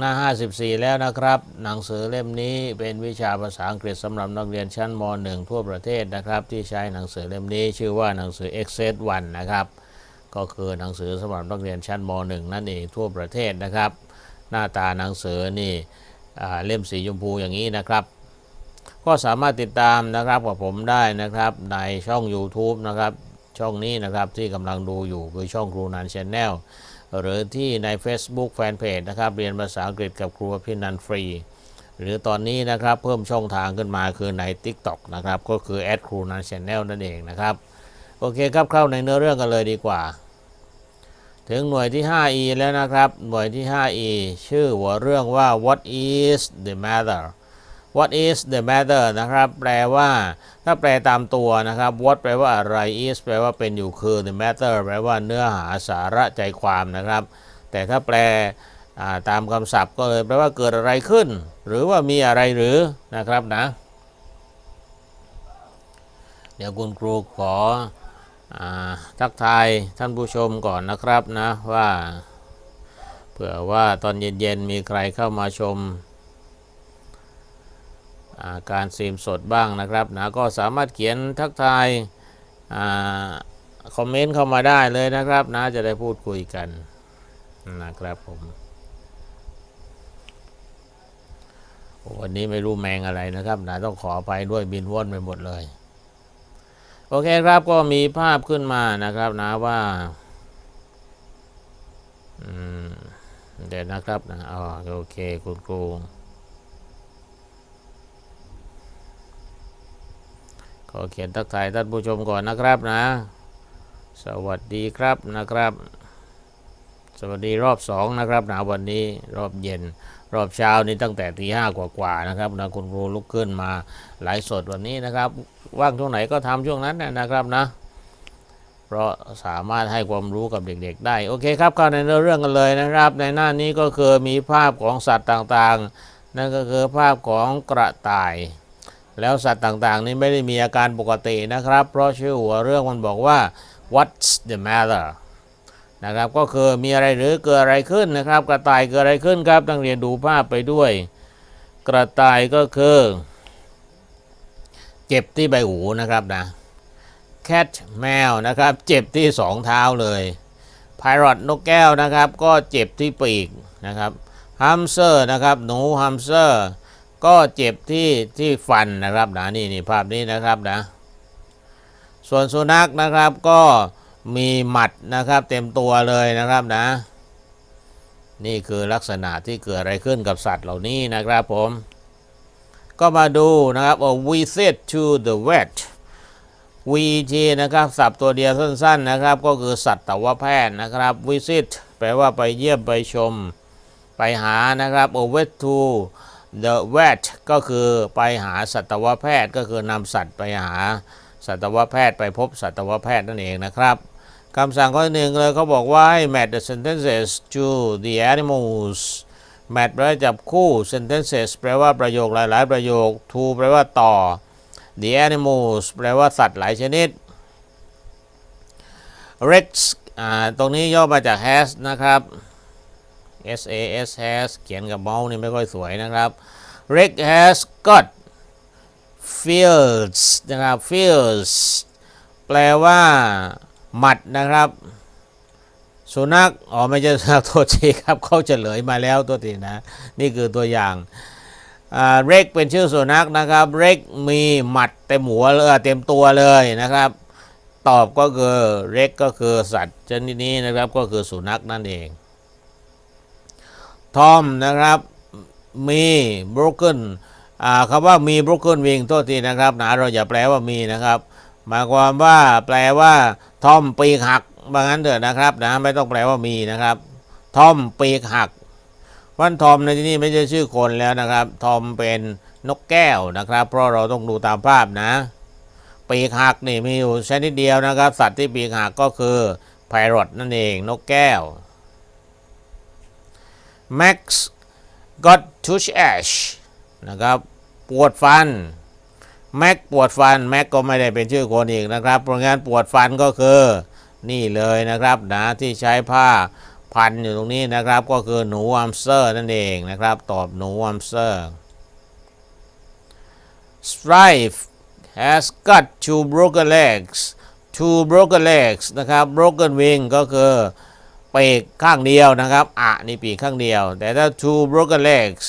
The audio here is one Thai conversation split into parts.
หน้า 54 แล้วนะครับ หนังสือเล่มนี้เป็นวิชาภาษาอังกฤษสำหรับนักเรียนชั้นม .1 ทั่วประเทศนะครับ ที่ใช้หนังสือเล่มนี้ชื่อว่าหนังสือ Excel 1นะครับ ก็คือหนังสือสำหรับนักเรียนชั้นม .1 นั่นเองทั่วประเทศนะครับ หน้าตาหนังสือนี่เล่มสีชมพูอย่างนี้นะครับ ก็สามารถติดตามนะครับกับผมได้นะครับในช่อง YouTube นะครับช่องนี้นะครับที่กำลังดูอยู่คือช่องครูนันชแนล หรือที่ใน Facebook Fanpage นะครับ เรียนภาษาอังกฤษกับครูพินันฟรี หรือตอนนี้นะครับเพิ่มช่องทางขึ้นมาคือใน TikTok นะครับ ก็คือแอดครูนันชแนลนั่นเองนะครับ โอเคครับเข้าในเนื้อเรื่องกันเลยดีกว่า ถึงหน่วยที่ 5e แล้วนะครับ หน่วยที่ 5e ชื่อหัวเรื่องว่า what is the matter what is the matter นะครับ แปลว่า ถ้าแปลตามตัวนะครับ what แปลว่าอะไร is แปลว่าเป็นอยู่คือ the matter แปลว่าเนื้อหาสาระใจความนะครับ แต่ถ้าแปลาตามคำศัพท์ก็เลยแปลว่าเกิดอะไรขึ้น หรือว่ามีอะไรหรือนะครับนะ เดี๋ยวคุณครูขออทักทายท่านผู้ชมก่อนนะครับนะว่า เผื่อว่าตอนเย็นๆมีใครเข้ามาชม การซีมสดบ้างนะครับนะก็สามารถเขียนทักทายคอมเมนต์เข้ามาได้เลยนะครับนะจะได้พูดคุยกันนะครับผมวันนี้ไม่รู้แมงอะไรนะครับนะต้องขอไปด้วยบินว่อนไปหมดเลย โอเคครับก็มีภาพขึ้นมานะครับนะว่าเดี๋ยวนะครับนะอ๋อโอเคคุณครู ขอเขียนทักทายท่านผู้ชมก่อนนะครับนะ สวัสดีครับนะครับ สวัสดีรอบสองนะครับนะวันนี้รอบเย็นรอบเช้านี่ตั้งแต่ตีห้ากว่าๆนะครับนะคุณครูลุกขึ้นมาไลฟ์สดวันนี้นะครับ ว่างช่วงไหนก็ทำช่วงนั้นนะครับนะ เพราะสามารถให้ความรู้กับเด็กๆ ได้ โอเคครับเข้าในเนื้อเรื่องกันเลยนะครับ ในหน้านี้ก็คือมีภาพของสัตว์ต่างๆ นั่นก็คือภาพของกระต่าย แล้วสัตว์ต่างๆ นี้ไม่ได้มีอาการปกตินะครับ เพราะชื่อหัวเรื่องมันบอกว่า what's the matter นะครับก็คือมีอะไรหรือเกิดอะไรขึ้นนะครับ กระต่ายเกิดอะไรขึ้นครับต้องเรียนดูภาพไปด้วย กระต่ายก็คือ เจ็บที่ใบหูนะครับนะ cat แมวนะครับ เจ็บที่สองเท้าเลย parrot นกแก้วนะครับ ก็เจ็บที่ปีกนะครับ hamster นะครับหนู hamster ก็เจ็บที่ที่ฟันนะครับนะนี่นี่ภาพนี้นะครับนะ ส่วนสุนัขนะครับก็มีหมัดนะครับเต็มตัวเลยนะครับนะ นี่คือลักษณะที่เกิดอะไรขึ้นกับสัตว์เหล่านี้นะครับผม ก็มาดูนะครับ a visit to the vet VT นะครับศัพท์ตัวเดียวสั้นๆนะครับ ก็คือสัตวแพทย์นะครับ visit แปลว่าไปเยี่ยมไปชม ไปหานะครับ a vet to the vet ก็คือไปหาสัตวแพทย์ ก็คือนำสัตว์ไปหาสัตวแพทย์ไปพบสัตวแพทย์นั่นเองนะครับคำสั่งข้อหนึ่งเลยเขาบอกว่าให้ match the sentences to the animals match แปลว่าจับคู่ sentences แปลว่าประโยคหลายๆ ประโยค to แปลว่าต่อ the animals แปลว่าสัตว์หลายชนิด rex ตรงนี้ย่อมาจาก has นะครับ S A S has เขียนกับเมาส์นี่ไม่ค่อยสวยนะครับ rex has got fields นะครับ fields แปลว่า หมัดนะครับ สุนัขอ๋อไม่ใช่สุนัขโทษทีครับเขาเฉลยมาแล้วตัวทีนะ นี่คือตัวอย่างเร็กเป็นชื่อสุนัขนะครับ เร็กมีหมัดเต็มหัวเลยเต็มตัวเลยนะครับ ตอบก็คือเร็กก็คือสัตว์ชนิดนี้นะครับก็คือสุนัขนั่นเอง ทอมนะครับมี broken อ่าคำว่ามี broken wing โทษทีนะครับนะเราอย่าแปลว่ามีนะครับหมายความว่าแปลว่าทอมปีกหักบางนั้นเถอะนะครับนะไม่ต้องแปลว่ามีนะครับ ทอมปีกหักวันทอมในที่นี้ไม่ใช่ชื่อคนแล้วนะครับ ทอมเป็นนกแก้วนะครับ เพราะเราต้องดูตามภาพนะ ปีกหักนี่มีอยู่ชนิดเดียวนะครับ สัตว์ที่ปีกหักก็คือไพรอตนั่นเองนกแก้ว Max got tooth ache นะครับ ปวดฟันแม็กปวดฟันแม็กก็ไม่ได้เป็นชื่อคนอีกนะครับ เพราะงั้นปวดฟันก็คือนี่เลยนะครับนะที่ใช้ผ้าพันอยู่ตรงนี้นะครับ ก็คือหนูอัมสเตอร์นั่นเองนะครับ ตอบหนูอัมสเตอร์ Strife has got two broken legs two broken legs นะครับ broken wing ก็คือ ปีกข้างเดียวนะครับอะนี่ปีกข้างเดียว แต่ถ้า two broken legs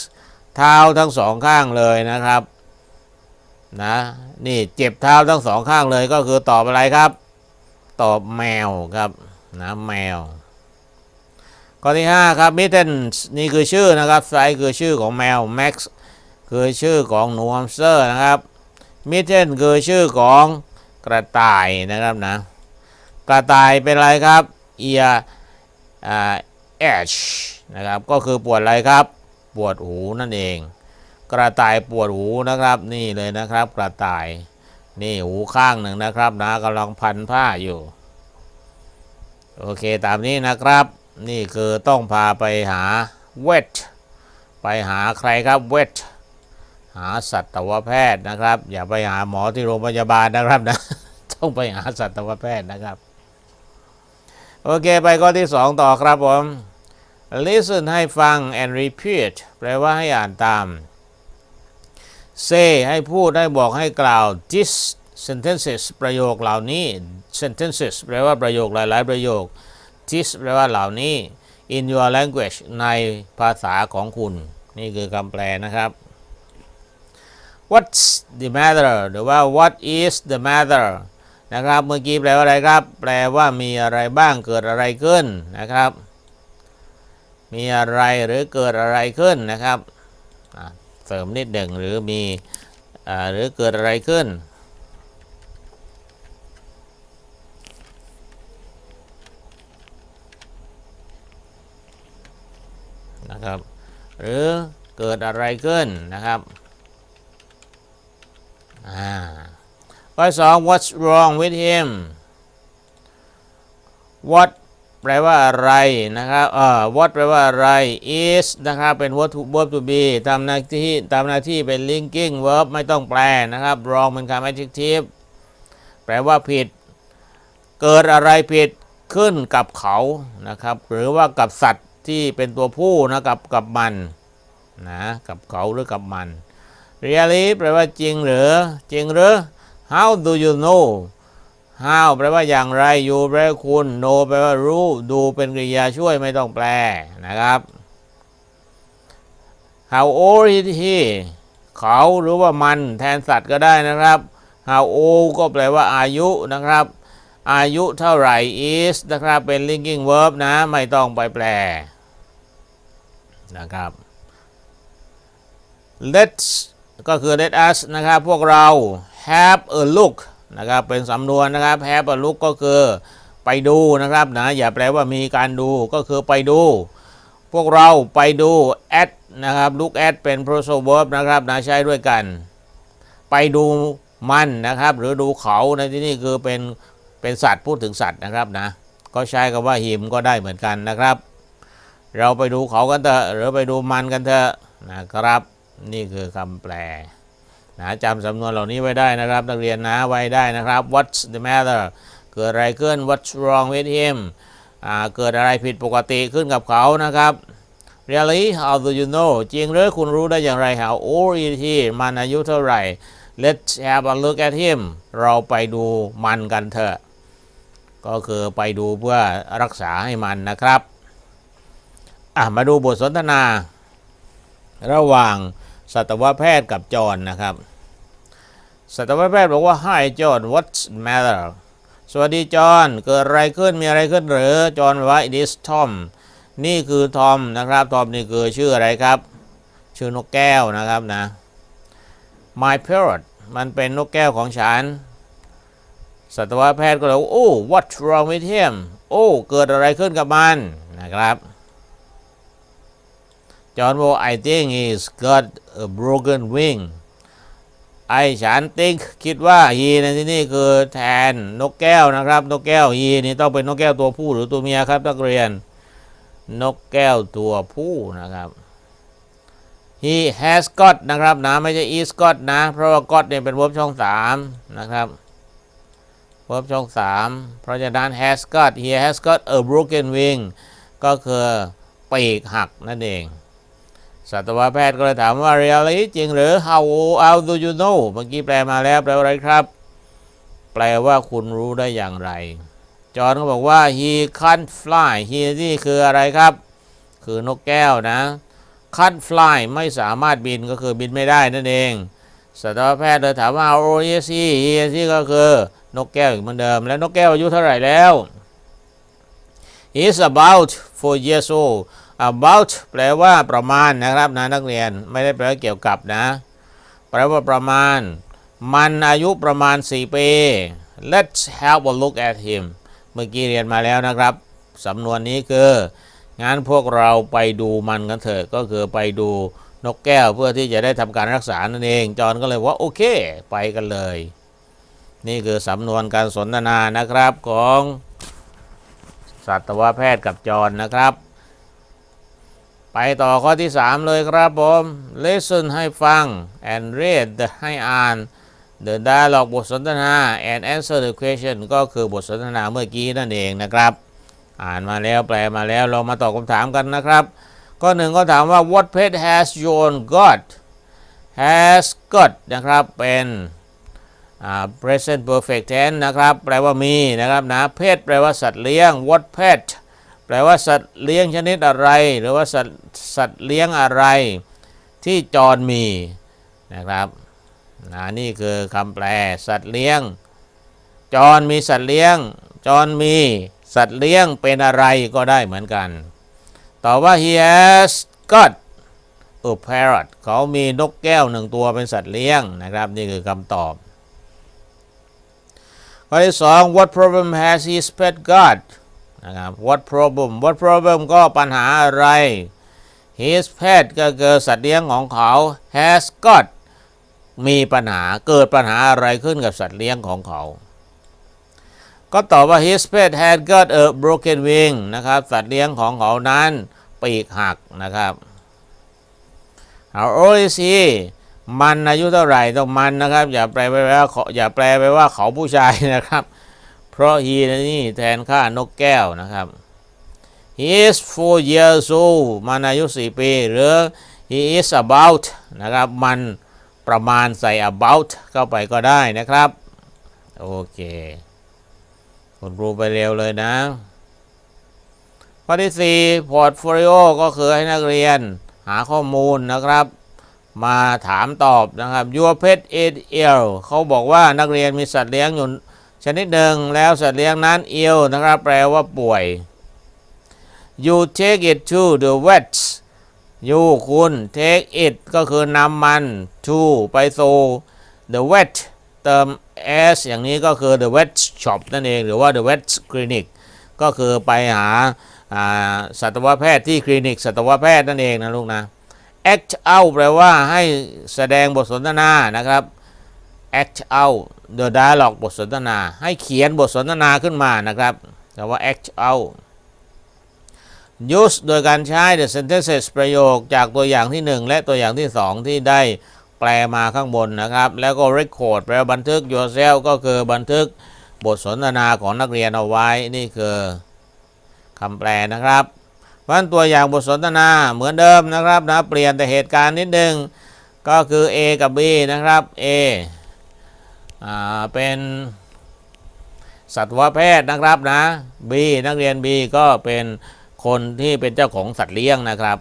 เท้าทั้งสองข้างเลยนะครับนะนี่เจ็บเท้าทั้งสองข้างเลยก็คือตอบอะไรครับ ตอบแมวครับนะแมวข้อที่5ครับ mittens นี่คือชื่อนะครับไซคือชื่อของแมว max คือชื่อของหนูฮัมสเตอร์นะครับ mitten คือชื่อของกระต่ายนะครับนะกระต่ายเป็นอะไรครับ ear เอ่า edge นะครับก็คือปวดอะไรครับ ปวดหูนั่นเอง กระต่ายปวดหูนะครับนี่เลยนะครับกระต่ายนี่หูข้างหนึ่งนะครับนะกำลังพันผ้าอยู่ โอเคตามนี้นะครับ นี่คือต้องพาไปหาเวทไปหาใครครับเวทหาสัตวแพทย์นะครับ อย่าไปหาหมอที่โรงพยาบาลนะครับนะ ต้องไปหาสัตวแพทย์นะครับ โอเค ไปข้อที่สองต่อครับผม listen ให้ฟัง and repeat แปลว่าให้อ่านตาม say ให้พูด ให้บอกให้กล่าว this sentences ประโยคเหล่านี้ sentences แปลว่าประโยคหลาย ๆ ประโยค this แปลว่าเหล่านี้ in your language ในภาษาของคุณ นี่คือคำแปลนะครับ what's the matter หรือว่า what is the matter นะครับ เมื่อกี้แปลว่าอะไรครับ แปลว่ามีอะไรบ้างเกิดอะไรขึ้นนะครับ มีอะไรหรือเกิดอะไรขึ้นนะครับเสริมนิดหนึ่งหรือมีอหรือเกิดอะไรขึ้นนะครับ หรือเกิดอะไรขึ้นนะครับอ่า ข้อสอง what's wrong with him what แปลว่าอะไรนะครับเอ่อ what แปลว่าอะไร is นะครับเป็น verb to verb to be ทำหน้าที่ทำหน้าที่เป็น linking verb ไม่ต้องแปลนะครับ wrong เป็นคำ adjective แปลว่าผิด เกิดอะไรผิดขึ้นกับเขานะครับ หรือว่ากับสัตว์ที่เป็นตัวผู้นะกับกับมันนะกับเขาหรือกับมัน really แปลว่าจริงหรือจริงหรือ how do you know how แปลว่าอย่างไร you แปลว่าคุณ know แปลว่ารู้ดูเป็นกริยาช่วยไม่ต้องแปลนะครับ how old is he เขาหรือว่ามันแทนสัตว์ก็ได้นะครับ how old ก็แปลว่าอายุนะครับ อายุเท่าไหร่ is นะครับ เป็น linking verb นะ ไม่ต้องไปแปลนะครับ let's ก็คือ let us นะครับ พวกเรา have a look นะครับเป็นสำนวนนะครับ have a look ก็คือไปดูนะครับนะอย่าแปลว่ามีการดูก็คือไปดู พวกเราไปดู at นะครับ look at เป็น phrasal verb นะครับนะใช้ด้วยกัน ไปดูมันนะครับ หรือดูเขาในที่นี้คือเป็นเป็นสัตว์พูดถึงสัตว์นะครับนะก็ใช้คำว่าหิมก็ได้เหมือนกันนะครับ เราไปดูเขากันเถอะหรือไปดูมันกันเถอะนะครับ นี่คือคำแปล นะจำสำนวนเหล่านี้ไว้ได้นะครับนักเรียนนะไว้ได้นะครับ What's the matter เกิดอะไรขึ้น What's wrong with him เกิดอะไรผิดปกติขึ้นกับเขานะครับ Really how do you know จริงหรือคุณรู้ได้อย่างไร How old is he มันอายุเท่าไหร่ Let's have a look at him เราไปดูมันกันเถอะ ก็คือไปดูเพื่อรักษาให้มันนะครับ มาดูบทสนทนา ระหว่าง สัตวแพทย์กับจอห์นนะครับ สัตวแพทย์บอกว่า Hi John what's matter สวัสดีจอห์นเกิดอะไรขึ้นมีอะไรขึ้นหรือจอห์นว่า it is Tom นี่คือทอมนะครับทอมนี่คือชื่ออะไรครับ ชื่อนกแก้วนะครับนะ My parrot มันเป็นนกแก้วของฉัน สัตวแพทย์ก็เลยโอ้ what's wrong with him โอ้ เกิดอะไรขึ้นกับมันนะครับ จอห์นบอก I think he's got a broken wing ไอฉันติ๊กคิดว่า he ในที่นี่คือแทนนกแก้วนะครับ นกแก้ว he นี่ต้องเป็นนกแก้วตัวผู้หรือตัวเมียครับนักเรียน นกแก้วตัวผู้นะครับ he has got นะครับนะไม่ใช่ is got นะ เพราะว่า got เนี่ยเป็น verb ช่องสามนะครับ verb ช่องสามเพราะฉะนั้น has got he has got a broken wing ก็คือปีกหักนั่นเอง สัตวแพทย์ก็เลยถามว่า really จริงหรือ how how do you know เมื่อกี้แปลมาแล้วแปลว่าอะไรครับ แปลว่าคุณรู้ได้อย่างไร จอห์นก็บอกว่า he can't fly he นี่คืออะไรครับ คือนกแก้วนะ can't fly ไม่สามารถบินก็คือบินไม่ได้นั่นเอง สัตวแพทย์เลยถามว่า how old is he he is he ก็คือนกแก้วอีกเหมือนเดิม แล้วนกแก้วอายุเท่าไหร่แล้ว he is about four years old about แปลว่าประมาณนะครับนะนักเรียนไม่ได้แปลว่าเกี่ยวกับนะ แปลว่าประมาณ มันอายุประมาณ 4 ปี let's have a look at him เมื่อกี้เรียนมาแล้วนะครับ สำนวนนี้คืองั้นพวกเราไปดูมันกันเถอะ ก็คือไปดูนกแก้วเพื่อที่จะได้ทำการรักษานั่นเอง จอนก็เลยว่าโอเค ไปกันเลย นี่คือสำนวนการสนทนานะครับของสัตวแพทย์กับจอนนะครับ ไปต่อข้อที่ 3 เลยครับผม listen ให้ฟัง and read ให้อ่าน the dialogue บทสนทนา and answer the question ก็คือบทสนทนาเมื่อกี้นั่นเองนะครับ อ่านมาแล้วแปลมาแล้วเรามาตอบคำถามกันนะครับข้อหนึ่งก็ถามว่า what pet has John got has got นะครับเป็นอ่า present perfect tense นะครับ แปลว่ามีนะครับนะ pet แปลว่าสัตว์เลี้ยง what pet ลว่าสัตว์เลี้ยงชนิดอะไร หรือว่าสัตว์สัตว์เลี้ยงอะไรที่จรมีนะครับนะนี่คือคำแปลสัตว์เลี้ยง จรมีสัตว์เลี้ยง จรมีสัตว์เลี้ยงเป็นอะไรก็ได้เหมือนกัน ต่อว่า he has got a parrot เขามีนกแก้วหนึ่งตัวเป็นสัตว์เลี้ยงนะครับ นี่คือคำตอบข้อที่สอง what problem has his pet got นะครับ what problem what problem ก็ปัญหาอะไร his pet ก็คือสัตว์เลี้ยงของเขา has got มีปัญหาเกิดปัญหาอะไรขึ้นกับสัตว์เลี้ยงของเขา ก็ตอบว่า his pet had got a broken wing นะครับ สัตว์เลี้ยงของเขานั้นปีกหักนะครับ how old is he มันอายุเท่าไหร่ต้องมันนะครับ อย่าแปลไปว่าเขาอย่าแปลไปว่าเขาผู้ชายนะครับ เพราะ he นี่แทนค่านกแก้วนะครับ he is four years old มันอายุ4ปีหรือ he is about นะครับ มันประมาณใส่ about เข้าไปก็ได้นะครับ โอเค คุณครูไปเร็วเลยนะข้อที่ 4 portfolio ก็คือให้นักเรียนหาข้อมูลนะครับ มาถามตอบนะครับ your pet is ill เขาบอกว่านักเรียนมีสัตว์เลี้ยงอยู่ ชนิดหนึ่งแล้วสัตว์เลี้ยงนั้น ill นะครับ แปลว่าป่วย you take it to the vet you คุณ take it ก็คือนำมัน to ไปสู่ the vet เติม s อย่างนี้ก็คือ the vet shop นั่นเอง หรือว่า the vet clinic ก็คือไปหาอ่าสัตวแพทย์ที่คลินิก สัตวแพทย์นั่นเองนะลูกนะ act out แปลว่าให้แสดงบทสนทนานะครับ act out the dialogue บทสนทนา ให้เขียนบทสนทนาขึ้นมานะครับแต่ว่า act out use โดยการใช้ the sentences ประโยคจากตัวอย่างที่ 1 และตัวอย่างที่ 2 ที่ได้แปลมาข้างบนนะครับ แล้วก็ record แปลว่าบันทึก yourself ก็คือบันทึกบทสนทนาของนักเรียนเอาไว้นี่คือคำแปลนะครับเพราะฉะนั้นตัวอย่างบทสนทนาเหมือนเดิมนะครับนะเปลี่ยนแต่เหตุการณ์นิดนึงก็คือ A กับ B นะครับ A เป็นสัตวแพทย์นะครับนะ B นักเรียน B ก็เป็นคนที่เป็นเจ้าของสัตว์เลี้ยงนะครับ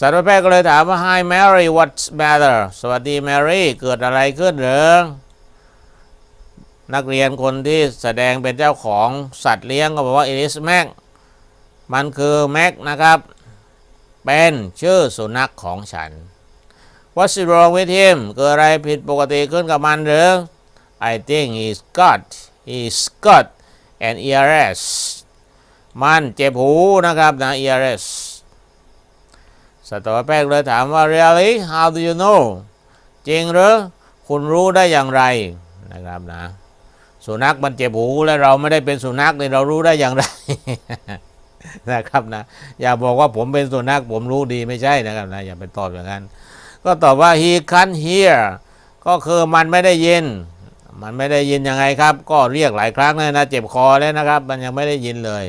สัตวแพทย์ก็เลยถามว่า Hi Mary what's matter สวัสดี Mary เกิดอะไรขึ้นหรือนักเรียนคนที่แสดงเป็นเจ้าของสัตว์เลี้ยงก็บอกว่า it is Mac มันคือแม็กนะครับ เป็นชื่อสุนัขของฉัน What's wrong with him เกิดอะไรผิดปกติขึ้นกับมันหรือ I think he's got he's got an ears. มันเจ็บหูนะครับนะ ears. สัตวแพทย์เลยถามว่า really how do you know จริงหรือคุณรู้ได้อย่างไรนะครับนะ สุนัขมันเจ็บหูแล้วเราไม่ได้เป็นสุนัขเนี่ยเรารู้ได้อย่างไรนะครับนะ อย่าบอกว่าผมเป็นสุนัขผมรู้ดีไม่ใช่นะครับนะอย่าไปตอบอย่างนั้น ก็ตอบว่า he can't hear ก็คือมันไม่ได้ยิน มันไม่ได้ยินยังไงครับ ก็เรียกหลายครั้งเลยนะ เจ็บคอแล้วนะครับ มันยังไม่ได้ยินเลย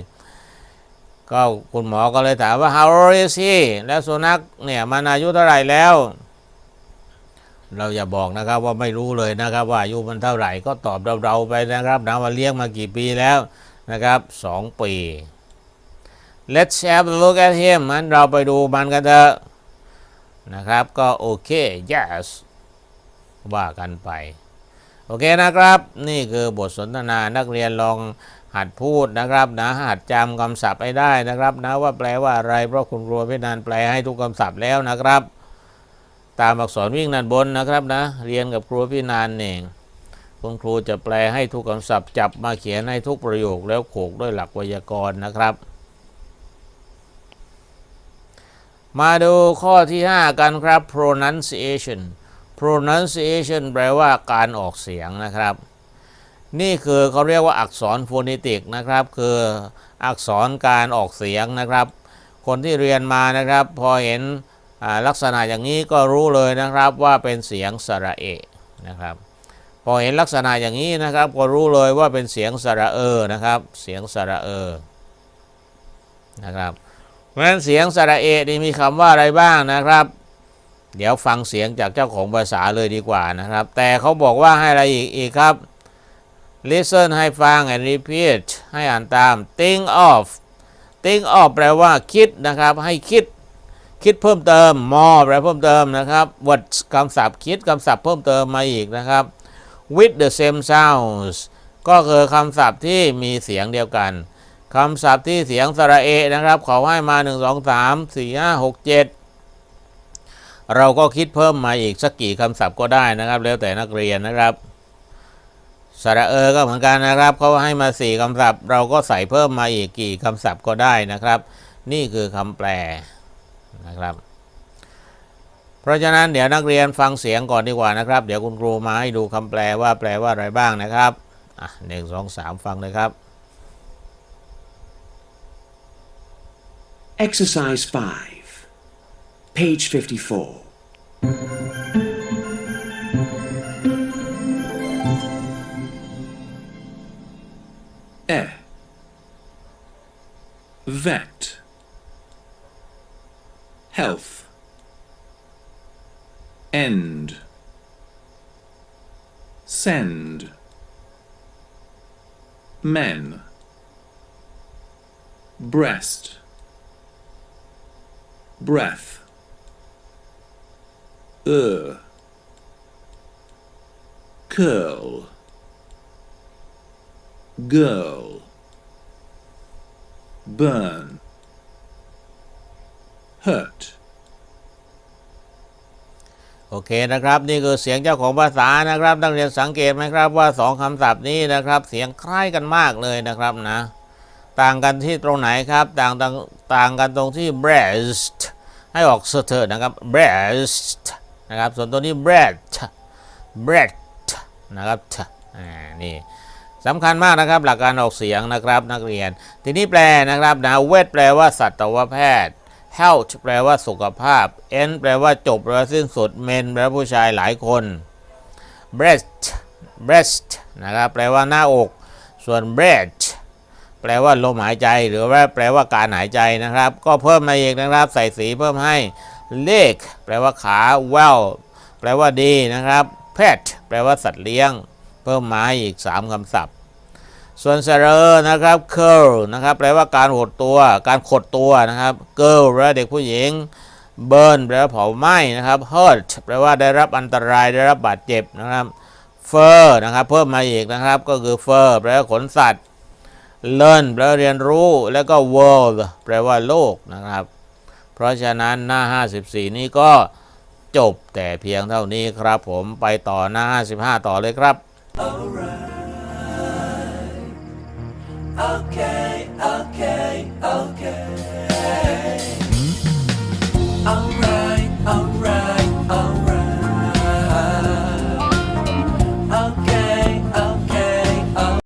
ก็คุณหมอก็เลยถามว่า how old is he แล้วสุนัขเนี่ยมันอายุเท่าไหร่แล้ว เราอย่าบอกนะครับว่าไม่รู้เลยนะครับ ว่าอายุมันเท่าไหร่ก็ตอบเราๆไปนะครับนะว่าเลี้ยงมากี่ปีแล้วนะครับสองปี let's have a look at him มันเราไปดูมันกันเถอะ นะครับ ก็โอเค yes ว่ากันไป โอเคนะครับ นี่คือบทสนทนานักเรียนลองหัดพูดนะครับนะหัดจำคำศัพท์ให้ได้นะครับนะว่าแปลว่าอะไรเพราะคุณครูพี่นันแปลให้ทุกคำศัพท์แล้วนะครับ ตามอักษรวิ่งนันบนนะครับนะ เรียนกับครูพี่นันเองคุณครูจะแปลให้ทุกคำศัพท์จับมาเขียนให้ทุกประโยคแล้วโขกด้วยหลักไวยากรณ์นะครับ มาดูข้อที่ 5 กันครับ pronunciation pronunciation แปลว่าการออกเสียงนะครับ นี่คือเขาเรียกว่าอักษรโฟนิติกนะครับ คืออักษรการออกเสียงนะครับ คนที่เรียนมานะครับ พอเห็นลักษณะอย่างนี้ก็รู้เลยนะครับว่าเป็นเสียงสระเอะนะครับ พอเห็นลักษณะอย่างนี้นะครับ ก็รู้เลยว่าเป็นเสียงสระเออนะครับ เสียงสระเออนะครับ ราะฉะนั้นเสียงสระเอนี่มีคำว่าอะไรบ้างนะครับ เดี๋ยวฟังเสียงจากเจ้าของภาษาเลยดีกว่านะครับ แต่เขาบอกว่าให้อะไรอีกอีกครับ listen ให้ฟัง and repeat ให้อ่านตาม think of think of แปลว่าคิดนะครับ ให้คิดคิดเพิ่มเติม more แปลเพิ่มเติมนะครับ what คำศัพท์คิดคำศัพท์เพิ่มเติมมาอีกนะครับ with the same sounds ก็คือคำศัพท์ที่มีเสียงเดียวกัน คำศัพท์ที่เสียงสระเอะนะครับขาให้มา 1 2 3 4 5 6 7 เราก็คิดเพิ่มมาอีกสักกี่คำศัพท์ก็ได้นะครับ แล้วแต่นักเรียนนะครับสระเออก็เหมือนกันนะครับเขาให้มา 4คำศัพท์ เราก็ใส่เพิ่มมาอีกกี่คำศัพท์ก็ได้นะครับ นี่คือคำแปลนะครับ เพราะฉะนั้นเดี๋ยวนักเรียนฟังเสียงก่อนดีกว่านะครับ เดี๋ยวคุณครูมาให้ดูคำแปลว่าแปลว่าอะไรบ้างนะครับอะหนึ่งสองสามฟังเลยครับ Exercise 5, page 54. E. Vet. Health. End. Send. Men. Breast breath. Er. Curl. Girl. Burn. Hurt. โอเคนะครับ นี่คือเสียงเจ้าของภาษานะครับนักเรียนสังเกตไหมครับว่าสองคำศัพท์นี้นะครับ เสียงคล้ายกันมากเลยนะครับนะ ต่างกันที่ตรงไหนครับ ต่างต่างต่างกันตรงที่ breast ให้ออกเสถียรนะครับ breast นะครับ ส่วนตัวนี้ breast breast นะครับนี่สำคัญมากนะครับ หลักการออกเสียงนะครับนักเรียน ทีนี้แปลนะครับนะ vet แปลว่าสัตวแพทย์ health แปลว่าสุขภาพ end แปลว่าจบแปลว่าสิ้นสุด men แปลว่าผู้ชายหลายคน breast breast นะครับแปลว่าหน้าอก ส่วน breath แปลว่าลมหายใจหรือว่าแปลว่าการหายใจนะครับ ก็เพิ่มมาอีกนะครับ ใส่สีเพิ่มให้ leg แปลว่าขา well แปลว่าดีนะครับ pet แปลว่าสัตว์เลี้ยง เพิ่มมาอีก 3คำศัพท์ ส่วนเซเรอนะครับ curl นะครับ แปลว่าการหดตัว การขดตัวนะครับ girl แปลว่าเด็กผู้หญิง burn แปลว่าเผาไหม้นะครับ hurt แปลว่าได้รับอันตรายได้รับบาดเจ็บนะครับ fur นะครับ เพิ่มมาอีกนะครับ ก็คือ fur แปลว่าขนสัตว์ learn แปลเรียนรู้แล้วก็ world แปลว่าโลกนะครับ เพราะฉะนั้นหน้า 54 นี้ก็จบแต่เพียงเท่านี้ครับผมไปต่อหน้า 55 ต่อเลยครับ Alright. Okay, okay, okay.